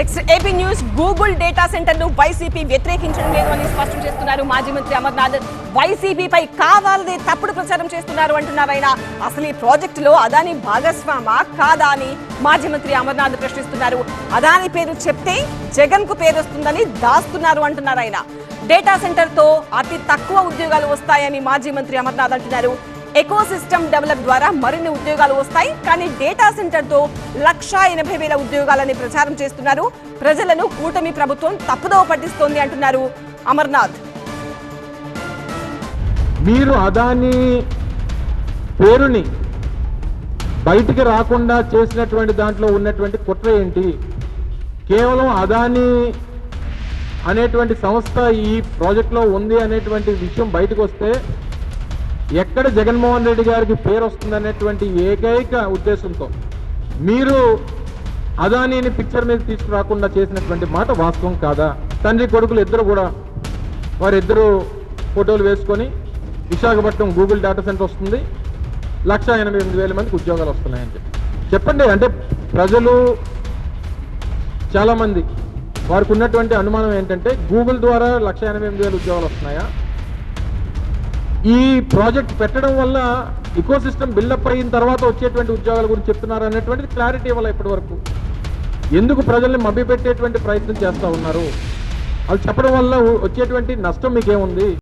Next AP news Google data సెంటర్ను YCP వ్యతిరేకించడం లేదు అని స్పష్టం చేస్తున్నారు మాజీ మంత్రి అమర్నాథ్. వైసీపీపై కావాలని తప్పుడు ప్రచారం చేస్తున్నారు అంటున్నారు ఆయన. అసలు ఈ ప్రాజెక్టులో అదాని భాగస్వామా కాదా అని మాజీ మంత్రి అమర్నాథ్ ప్రశ్నిస్తున్నారు. అదాని పేరు చెప్తే జగన్కు పేరు వస్తుందని దాస్తున్నారు అంటున్నారు ఆయన. డేటా సెంటర్తో అతి తక్కువ ఉద్యోగాలు వస్తాయని మాజీ మంత్రి అమర్నాథ్ అంటున్నారు. ఎకో సిస్టమ్ డెవలప్ ద్వారా మరిన్ని ఉద్యోగాలు వస్తాయి. కానీ డేటా సెంటర్తో లక్షా ఎనభై వేల ఉద్యోగాలని ప్రచారం చేస్తున్నారు. ప్రజలను కూటమి ప్రభుత్వం తప్పుదోవ పట్టిస్తోంది అంటున్నారు అమర్నాథ్. మీరు అదాని పేరుని బయటికి రాకుండా చేసినటువంటి దాంట్లో ఉన్నటువంటి కుట్ర ఏంటి? కేవలం అదాని అనేటువంటి సంస్థ ఈ ప్రాజెక్ట్లో ఉంది అనేటువంటి విషయం బయటకు వస్తే ఎక్కడ జగన్మోహన్ రెడ్డి గారికి పేరు వస్తుందనేటువంటి ఏకైక ఉద్దేశంతో మీరు అదానీని పిక్చర్ మీద తీసుకురాకుండా చేసినటువంటి మాట వాస్తవం కాదా? తండ్రి కొడుకులు ఇద్దరు కూడా వారిద్దరూ ఫోటోలు వేసుకొని విశాఖపట్నం గూగుల్ డేటా సెంటర్ వస్తుంది. లక్ష ఎనభై ఎనిమిది వేల మందికి ఉద్యోగాలు వస్తున్నాయని చెప్పి. చెప్పండి అంటే ప్రజలు చాలామంది వారికి ఉన్నటువంటి అనుమానం ఏంటంటే గూగుల్ ద్వారా లక్ష ఎనభై ఎనిమిది వేల ఉద్యోగాలు వస్తున్నాయా? ఈ ప్రాజెక్ట్ పెట్టడం వల్ల ఇకో సిస్టమ్ బిల్డప్ అయిన తర్వాత వచ్చేటువంటి ఉద్యోగాల గురించి చెప్తున్నారు అనేటువంటిది క్లారిటీ ఇవ్వాలి ఇప్పటి వరకు ఎందుకు ప్రజల్ని మభ్యపెట్టేటువంటి ప్రయత్నం చేస్తూ ఉన్నారు? అది చెప్పడం వల్ల వచ్చేటువంటి నష్టం మీకేముంది?